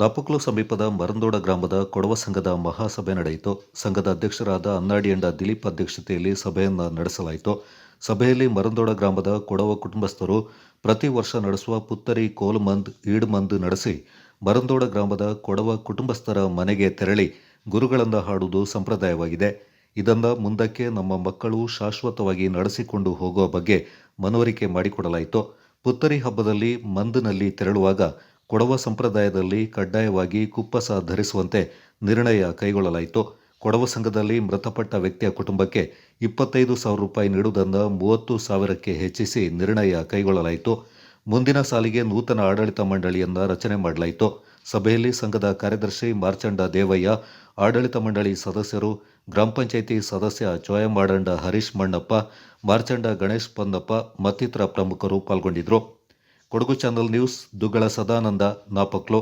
ನಾಪಕ್ಲು ಸಮೀಪದ ಮರಂದೋಡ ಗ್ರಾಮದ ಕೊಡವ ಸಂಘದ ಮಹಾಸಭೆ ನಡೆಯಿತು. ಸಂಘದ ಅಧ್ಯಕ್ಷರಾದ ಅನ್ನಾಡಿಯಂಡ ದಿಲೀಪ್ ಅಧ್ಯಕ್ಷತೆಯಲ್ಲಿ ಸಭೆಯನ್ನು ನಡೆಸಲಾಯಿತು. ಸಭೆಯಲ್ಲಿ ಮರಂದೋಡ ಗ್ರಾಮದ ಕೊಡವ ಕುಟುಂಬಸ್ಥರು ಪ್ರತಿ ವರ್ಷ ನಡೆಸುವ ಪುತ್ತರಿ, ಕೋಲ್ಮಂದ್, ಈಡ್ಮಂದ್ ನಡೆಸಿ ಮರಂದೋಡ ಗ್ರಾಮದ ಕೊಡವ ಕುಟುಂಬಸ್ಥರ ಮನೆಗೆ ತೆರಳಿ ಗುರುಗಳನ್ನು ಹಾಡುವುದು ಸಂಪ್ರದಾಯವಾಗಿದೆ. ಇದನ್ನು ಮುಂದಕ್ಕೆ ನಮ್ಮ ಮಕ್ಕಳು ಶಾಶ್ವತವಾಗಿ ನಡೆಸಿಕೊಂಡು ಹೋಗುವ ಬಗ್ಗೆ ಮನವರಿಕೆ ಮಾಡಿಕೊಡಲಾಯಿತು. ಪುತ್ತರಿ ಹಬ್ಬದಲ್ಲಿ ಮಂದ್ನಲ್ಲಿ ತೆರಳುವಾಗ ಕೊಡವ ಸಂಪ್ರದಾಯದಲ್ಲಿ ಕಡ್ಡಾಯವಾಗಿ ಕುಪ್ಪಸ ಧರಿಸುವಂತೆ ನಿರ್ಣಯ ಕೈಗೊಳ್ಳಲಾಯಿತು. ಕೊಡವ ಸಂಘದಲ್ಲಿ ಮೃತಪಟ್ಟ ವ್ಯಕ್ತಿಯ ಕುಟುಂಬಕ್ಕೆ ಇಪ್ಪತ್ತೈದು ಸಾವಿರ ರೂಪಾಯಿ ನೀಡುವುದನ್ನು ಮೂವತ್ತು ಸಾವಿರಕ್ಕೆ ಹೆಚ್ಚಿಸಿ ನಿರ್ಣಯ ಕೈಗೊಳ್ಳಲಾಯಿತು. ಮುಂದಿನ ಸಾಲಿಗೆ ನೂತನ ಆಡಳಿತ ಮಂಡಳಿಯನ್ನು ರಚನೆ ಮಾಡಲಾಯಿತು. ಸಭೆಯಲ್ಲಿ ಸಂಘದ ಕಾರ್ಯದರ್ಶಿ ಮಾರ್ಚಂಡ ದೇವಯ್ಯ, ಆಡಳಿತ ಮಂಡಳಿ ಸದಸ್ಯರು, ಗ್ರಾಮ ಪಂಚಾಯಿತಿ ಸದಸ್ಯ ಚೋಯಮಾಡಂಡ ಹರೀಶ್ ಮಣ್ಣಪ್ಪ, ಮಾರ್ಚಂಡ ಗಣೇಶ್ ಪೊನ್ನಪ್ಪ ಮತ್ತಿತರ ಪ್ರಮುಖರು ಪಾಲ್ಗೊಂಡಿದ್ದರು. Kodagu channel news Duggala Sadananda Napoklu.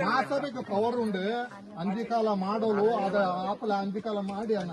ಮಹಾಸಭೆಗೆ power ಉಂಡು. ಅಂಜಿಕಾಲ ಮಾಡೋದು ಅದ ಆಪಲ ಅಂಜಿಕಾಲ ಮಾಡಿ ಅನ್ನ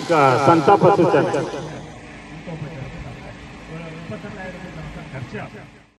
ఇక సంతాప సూచన.